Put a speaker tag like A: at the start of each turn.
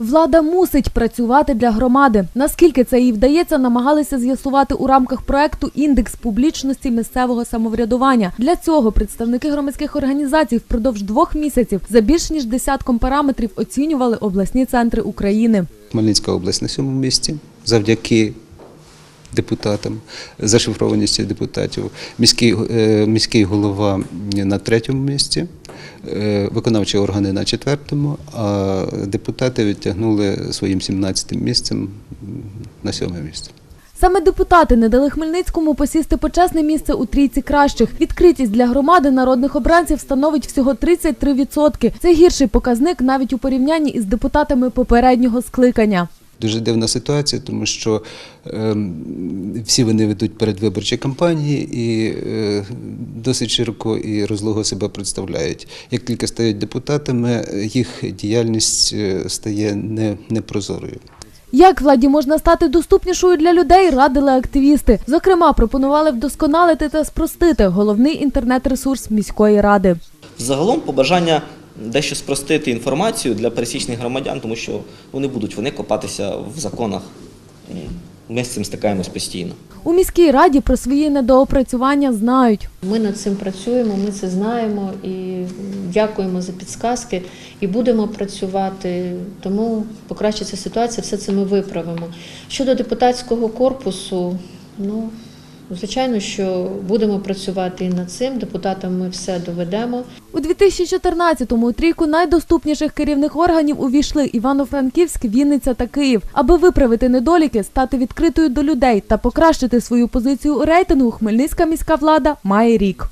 A: Влада мусить працювати для громади. Наскільки це їй вдається, намагалися з'ясувати у рамках проекту індекс публічності місцевого самоврядування. Для цього представники громадських організацій впродовж двох місяців за більш ніж десятком параметрів оцінювали обласні центри України.
B: Хмельницька область на сьомому місці завдяки депутатам, зашифрованістю депутатів. Міський, е, міський голова на третьому місці, виконавчі органи на четвертому, а депутати відтягнули своїм 17-тим місцем на сьоме місце.
A: Саме депутати не дали Хмельницькому посісти почесне місце у трійці кращих. Відкритість для громади народних обранців становить всього 33%. Це гірший показник навіть у порівнянні із депутатами попереднього скликання.
B: Дуже дивна ситуація, тому що ем, всі вони ведуть передвиборчі кампанії і е, досить широко і розлого себе представляють. Як тільки стають депутатами, їх діяльність е, стає не, непрозорою.
A: Як владі можна стати доступнішою для людей, радили активісти. Зокрема, пропонували вдосконалити та спростити головний інтернет-ресурс міської ради.
C: Загалом побажання дещо спростити інформацію для пересічних громадян, тому що вони будуть вони копатися в законах. Ми з цим стикаємось постійно.
A: У міській раді про свої недоопрацювання знають.
D: Ми над цим працюємо, ми це знаємо і дякуємо за підсказки і будемо працювати. Тому покращиться ситуація, все це ми виправимо. Щодо депутатського корпусу, ну звичайно, що будемо працювати і над цим. Депутатам ми все доведемо.
A: У 2014-му у трійку найдоступніших керівних органів увійшли Івано-Франківськ, Вінниця та Київ. Аби виправити недоліки, стати відкритою до людей та покращити свою позицію у рейтингу, Хмельницька міська влада має рік.